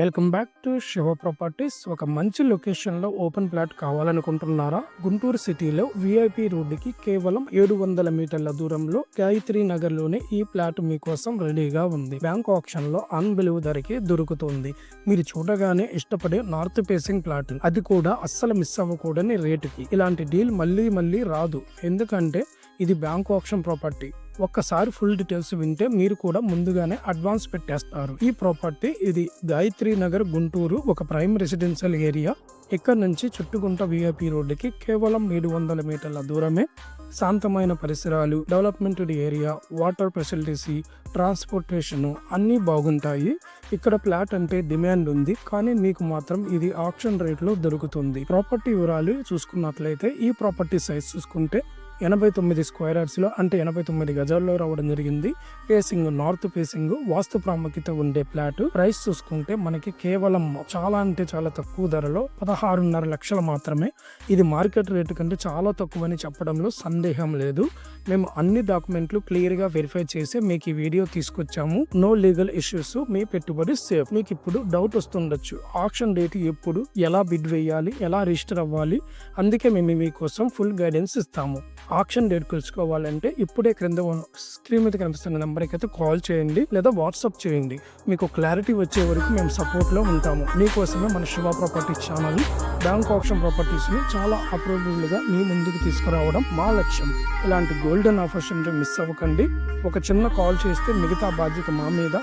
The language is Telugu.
Welcome back to Shiva properties. ఒక మంచి లొకేషన్లో ఓపెన్ ప్లాట్ కావాలనుకుంటున్నారా? గుంటూరు సిటీలో విఐపి రోడ్డుకి కేవలం ఏడు వందల మీటర్ల దూరంలో గాయత్రి నగర్లోనే ఈ ప్లాట్ మీకోసం రెడీగా ఉంది. బ్యాంక్ ఆప్షన్లో అన్బిలీవ్ ధరకి దొరుకుతుంది. మీరు చూడగానే ఇష్టపడే నార్త్ ఫేసింగ్ ప్లాట్ అది కూడా అస్సలు మిస్ అవ్వకూడని రేటుకి. ఇలాంటి డీల్ మళ్ళీ మళ్ళీ రాదు. ఎందుకంటే ఇది బ్యాంక్ ఆప్షన్ ప్రాపర్టీ. ఒక్కసారి ఫుల్ డీటెయిల్స్ వింటే మీరు కూడా ముందుగానే అడ్వాన్స్ పెట్టేస్తారు. ఈ ప్రాపర్టీ ఇది గాయత్రి నగర్ గుంటూరు ఒక ప్రైమ్ రెసిడెన్షియల్ ఏరియా. ఇక్కడ నుంచి చుట్టుకుంట విఐపి రోడ్డుకి కేవలం ఏడు వందల మీటర్ల దూరమే శాంతమైన పరిసరాలు development area water facilities transportation అన్నీ బాగుంటాయి. ఇక్కడ ఫ్లాట్ అంటే డిమాండ్ ఉంది కానీ మీకు మాత్రం ఇది ఆప్షన్ రేట్లో దొరుకుతుంది. ప్రాపర్టీ వివరాలు చూసుకున్నట్లయితే ఈ ప్రాపర్టీ సైజ్ చూసుకుంటే ఎనభై తొమ్మిది స్క్వేర్ యార్డ్స్లో అంటే ఎనభై తొమ్మిది గజాల్లో రావడం జరిగింది. ఫేసింగ్ నార్త్ ఫేసింగ్ వాస్తు ప్రాముఖ్యత ఉండే ఫ్లాట్. ప్రైస్ చూసుకుంటే మనకి కేవలం చాలా అంటే చాలా తక్కువ ధరలో పదహారున్నర లక్షలు మాత్రమే. ఇది మార్కెట్ రేటు కంటే చాలా తక్కువని చెప్పడంలో సందేహం లేదు. మేము అన్ని డాక్యుమెంట్లు క్లియర్గా వెరిఫై చేసి మీకు ఈ వీడియో తీసుకొచ్చాము. నో లీగల్ ఇష్యూస్ మీ పెట్టుబడి సేఫ్. మీకు ఇప్పుడు డౌట్ వస్తుండొచ్చు. ఆప్షన్ డేట్ ఎప్పుడు ఎలా బిడ్ వేయాలి ఎలా రిజిస్టర్ అవ్వాలి అందుకే మేము మీకోసం ఫుల్ గైడెన్స్ ఇస్తాము. ఆప్షన్ డేట్ తెలుసుకోవాలంటే ఇప్పుడే క్రింద స్క్రీన్ మీద కనిపిస్తున్న నెంబర్కి అయితే కాల్ చేయండి లేదా వాట్సాప్ చేయండి. మీకు క్లారిటీ వచ్చే వరకు మేము సపోర్ట్లో ఉంటాము. మీకోసమే మన Shiva property channel bank auction ప్రాపర్టీస్ని చాలా అప్రూవబుల్గా మీ ముందుకు తీసుకురావడం మా లక్ష్యం. ఇలాంటి గోల్డెన్ ఆపర్చునిటీ మిస్ అవ్వకండి. ఒక చిన్న కాల్ చేస్తే మిగతా బాధ్యత మా మీద.